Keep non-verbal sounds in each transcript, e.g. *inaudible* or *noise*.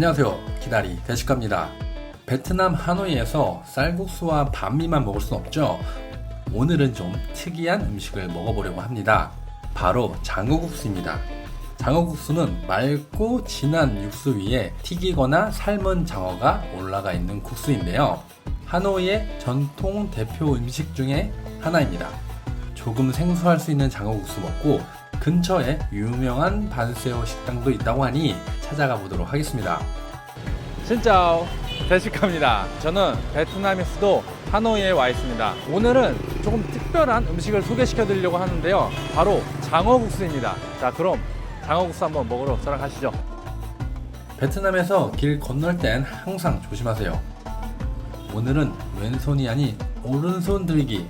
안녕하세요. 기다리 대식가입니다. 베트남 하노이에서 쌀국수와 반미만 먹을 순 없죠. 오늘은 좀 특이한 음식을 먹어보려고 합니다. 바로 장어국수입니다. 장어국수는 맑고 진한 육수 위에 튀기거나 삶은 장어가 올라가 있는 국수인데요. 하노이의 전통 대표 음식 중에 하나입니다. 조금 생소할 수 있는 장어국수 먹고 근처에 유명한 반세오 식당도 있다고 하니 찾아가 보도록 하겠습니다. 신짜오 대식가입니다. 저는 베트남의 수도 하노이에 와 있습니다. 오늘은 조금 특별한 음식을 소개시켜 드리려고 하는데요. 바로 장어국수입니다. 자, 그럼 장어국수 한번 먹으러 저랑 가시죠. 베트남에서 길 건널 땐 항상 조심하세요. 오늘은 왼손이 아닌 오른손 들기.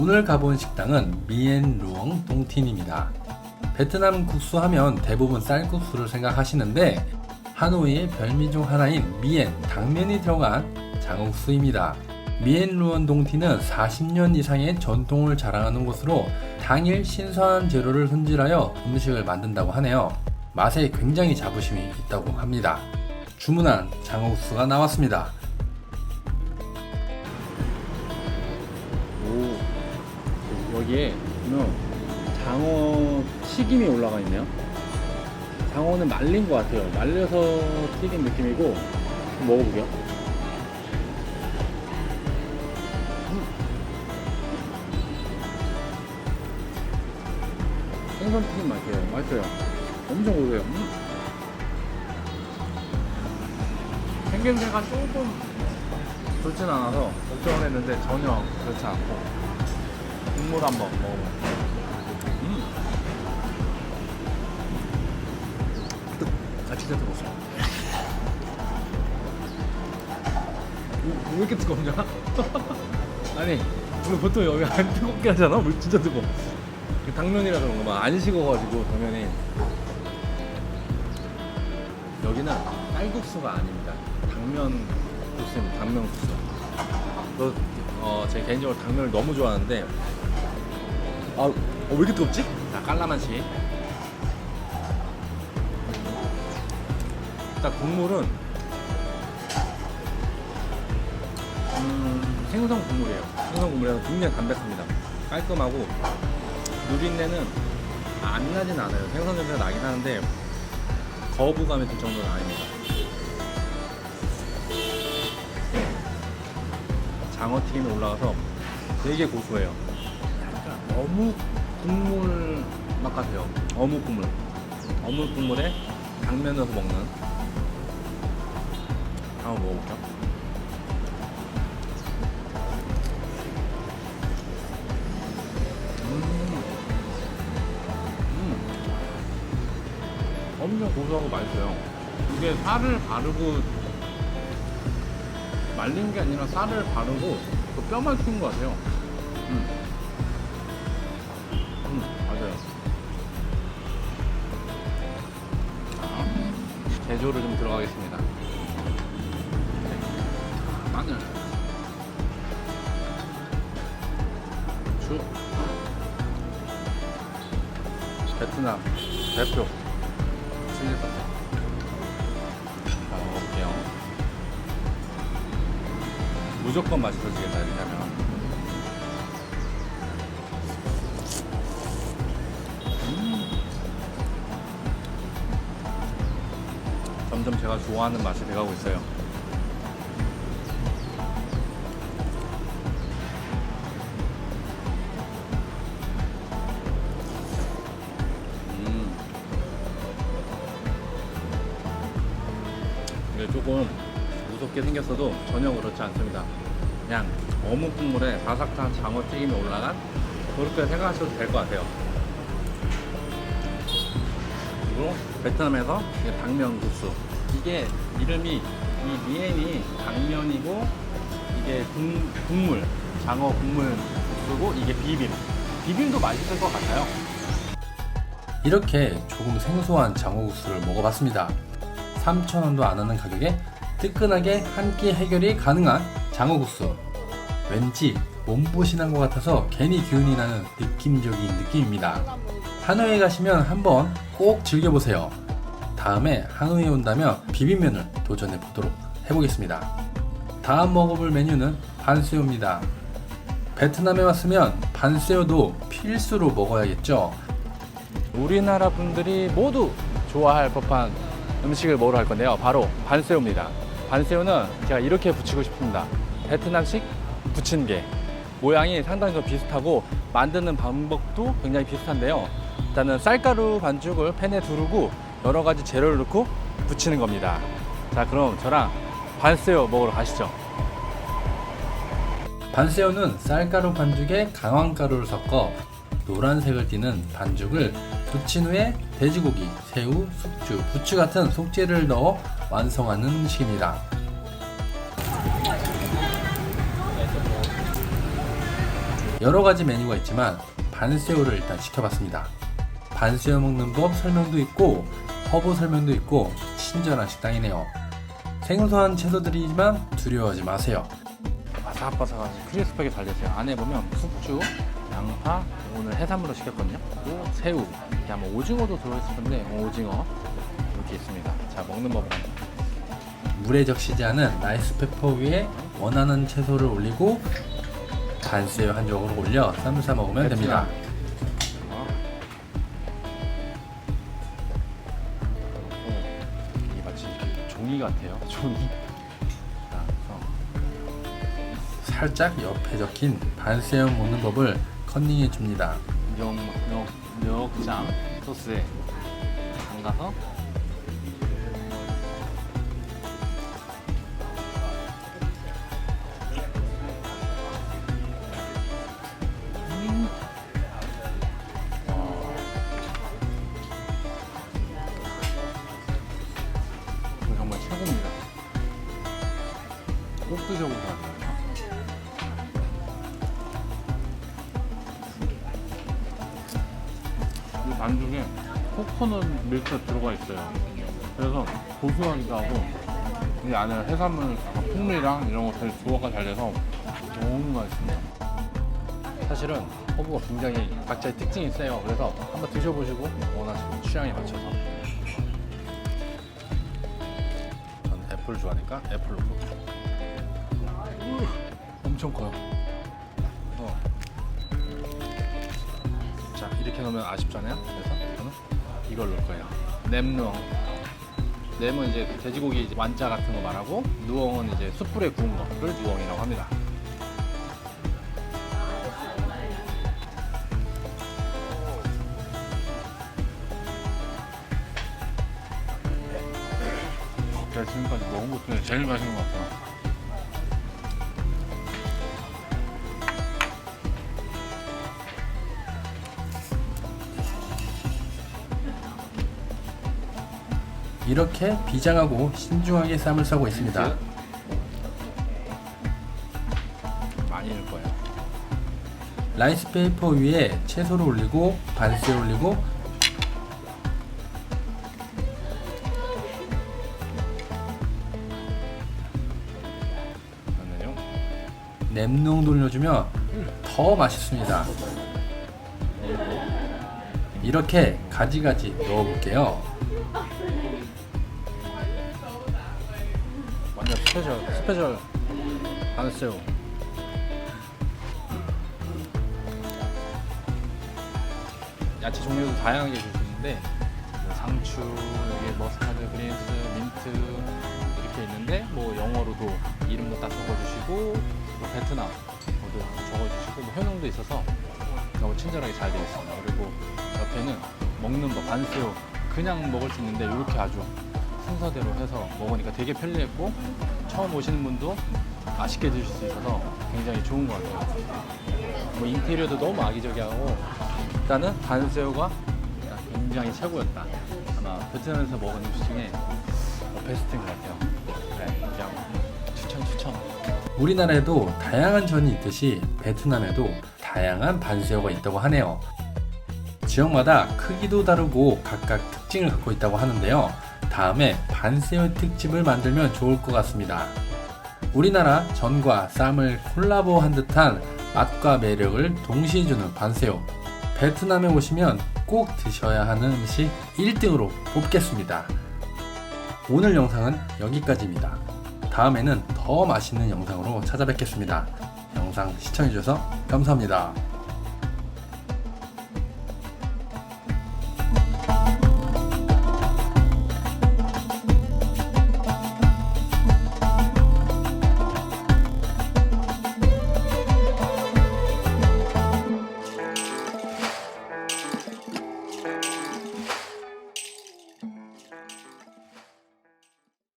오늘 가본 식당은 미엔 루엉 동틴입니다. 베트남 국수 하면 대부분 쌀국수를 생각하시는데 하노이의 별미 중 하나인 미엔 당면이 들어간 장국수입니다. 미엔 루언 동티는 40년 이상의 전통을 자랑하는 곳으로 당일 신선한 재료를 손질하여 음식을 만든다고 하네요. 맛에 굉장히 자부심이 있다고 합니다. 주문한 장국수가 나왔습니다. 여기에 보면 장어 튀김이 올라가 있네요. 장어는 말린 것 같아요. 말려서 튀긴 느낌이고 한번 먹어보게요. 음. 생선 튀김 맛이에요. 맛있어요. 엄청 고소해요. 음. 생김새가 조금 좋진 않아서 걱정을 했는데 전혀 그렇지 않고 국물 한번 먹어볼게요. 음. 아 진짜 뜨거웠어. 왜 이렇게 뜨거운가? *laughs* 아니 우리 보통 여기 안 뜨겁게 하잖아. 물 진짜 뜨거. 워 당면이라 그런가 봐. 안 식어가지고 당면이. 여기는 쌀국수가 아닙니다. 당면 국수입니다. 당면 국수. 저, 어, 제 개인적으로 당면을 너무 좋아하는데, 아, 어, 왜 이렇게 뜨겁지? 자, 깔라만시. 일단 국물은, 음, 생선 국물이에요. 생선 국물이라서 굉장히 담백합니다. 깔끔하고, 누린내는 안 나진 않아요. 생선 냄새가 나긴 하는데, 거부감이 들 정도는 아닙니다. 장어튀김이 올라가서 되게 고소해요. 어묵 국물 맛 같아요. 어묵 국물. 어묵 국물에 당면 넣어서 먹는. 한번 먹어볼게요. 음. 음. 엄청 고소하고 맛있어요. 이게 살을 바르고 말린 게 아니라 쌀을 바르고 그 뼈만 튀긴 것 같아요. 음. 음, 맞아요. 자, 제조를 좀 들어가겠습니다. 마늘, 고추, 베트남 대표 칠리 소스. 자, 먹어볼게요. 무조건 맛있어지겠다 이렇게 하면 점점 제가 좋아하는 맛이 돼가고 있어요 음. 이게 조금 무섭게 생겼어도 전혀 그렇지 않습니다. 그냥 어묵 국물에 바삭한 장어 튀김이 올라간 그렇게 생각하셔도 될 것 같아요. 그리고 베트남에서 당면 국수. 이게 이름이 이 미엔이 당면이고 이게 국, 국물 장어 국물 국수고 이게 비빔. 비빔도 맛있을 것 같아요. 이렇게 조금 생소한 장어국수를 먹어봤습니다. 3,000원도 안 하는 가격에 뜨끈하게 한 끼 해결이 가능한 장어국수. 왠지 몸보신한 것 같아서 괜히 기운이 나는 느낌적인 느낌입니다. 하노이에 가시면 한번 꼭 즐겨보세요. 다음에 하노이에 온다면 비빔면을 도전해 보도록 해보겠습니다. 다음 먹어볼 메뉴는 반새우입니다. 베트남에 왔으면 반새우도 필수로 먹어야겠죠. 우리나라 분들이 모두 좋아할 법한 음식을 먹으러 갈 건데요. 바로 반새우입니다. 반새우는 제가 이렇게 붙이고 싶습니다. 베트남식 부침개. 모양이 상당히 좀 비슷하고 만드는 방법도 굉장히 비슷한데요. 일단은 쌀가루 반죽을 팬에 두르고 여러 가지 재료를 넣고 부치는 겁니다. 자, 그럼 저랑 반새우 먹으러 가시죠. 반새우는 쌀가루 반죽에 강황가루를 섞어 노란색을 띠는 반죽을 부친 후에 돼지고기, 새우, 숙주, 부추 같은 속재를 넣어 완성하는 음식입니다. 여러 가지 메뉴가 있지만 반새우를 일단 시켜봤습니다. 반새우 먹는 법 설명도 있고 허브 설명도 있고 친절한 식당이네요. 생소한 채소들이지만 두려워하지 마세요. 바삭바삭하고 크리스프하게 잘 됐어요. 안에 보면 숙주, 양파, 오늘 해산물로 시켰거든요. 그리고 새우, 이게 아마 오징어도 들어있을 건데 어, 오징어 이렇게 있습니다. 자 먹는 법은 물에 적시지 않은 라이스 페퍼 위에 원하는 채소를 올리고 반새우 한 조각을 올려 쌈싸 먹으면 됩니다. 종이 같아요. *laughs* 종이. 자, 살짝 옆에 적힌 반새우 먹는 법을 컨닝해 줍니다. 명, 명, 명장 소스에 담가서 이 반죽에 코코넛 밀크가 들어가 있어요. 그래서 고소하기도 하고 이 안에 해산물 풍미랑 이런 거 되게 조화가 잘 돼서 너무 맛있습니다. 사실은 허브가 굉장히 각자의 특징이 있어요. 그래서 한번 드셔보시고 원하시는 취향에 맞춰서 저는 애플 좋아하니까 애플로 우, 엄청 커요. 이렇게 넣으면 아쉽잖아요. 그래서 저는 이걸 넣을 거예요. 냄누엉. 냄은 이제 돼지고기 이제 완자 같은 거 말하고 누엉은 이제 숯불에 구운 거를 누엉이라고 합니다. 제가 지금까지 먹은 것 중에 제일 맛있는 것 같아요. 이렇게 비장하고 신중하게 쌈을 싸고 있습니다. 많이 넣을 거예요. 라이스 페이퍼 위에 채소를 올리고 반새우 올리고. 냄농 돌려주면 더 맛있습니다. 이렇게 가지가지 넣어볼게요. 스페셜 스페셜 반새우. 야채 종류도 다양하게 줄 수 있는데 뭐 상추, 여기 머스타드, 그린스, 민트 이렇게 있는데 뭐 영어로도 이름도 딱 적어주시고 뭐 베트남 모두 적어주시고 뭐 효능도 있어서 너무 친절하게 잘 되어 있습니다. 그리고 옆에는 먹는 거 반새우 그냥 먹을 수 있는데 이렇게 아주 순서대로 해서 먹으니까 되게 편리했고 처음 오시는 분도 맛있게 드실 수 있어서 굉장히 좋은 것 같아요. 뭐 인테리어도 너무 아기자기하고 일단은 반새우가 굉장히 최고였다. 아마 베트남에서 먹은 음식 중에 베스트인 것 같아요. 네, 그냥 추천 추천. 우리나라에도 다양한 전이 있듯이 베트남에도 다양한 반새우가 있다고 하네요. 지역마다 크기도 다르고 각각 특징을 갖고 있다고 하는데요. 다음에 반새우 특집을 만들면 좋을 것 같습니다. 우리나라 전과 쌈을 콜라보한 듯한 맛과 매력을 동시에 주는 반새우. 베트남에 오시면 꼭 드셔야 하는 음식 1등으로 뽑겠습니다. 오늘 영상은 여기까지입니다. 다음에는 더 맛있는 영상으로 찾아뵙겠습니다. 영상 시청해주셔서 감사합니다.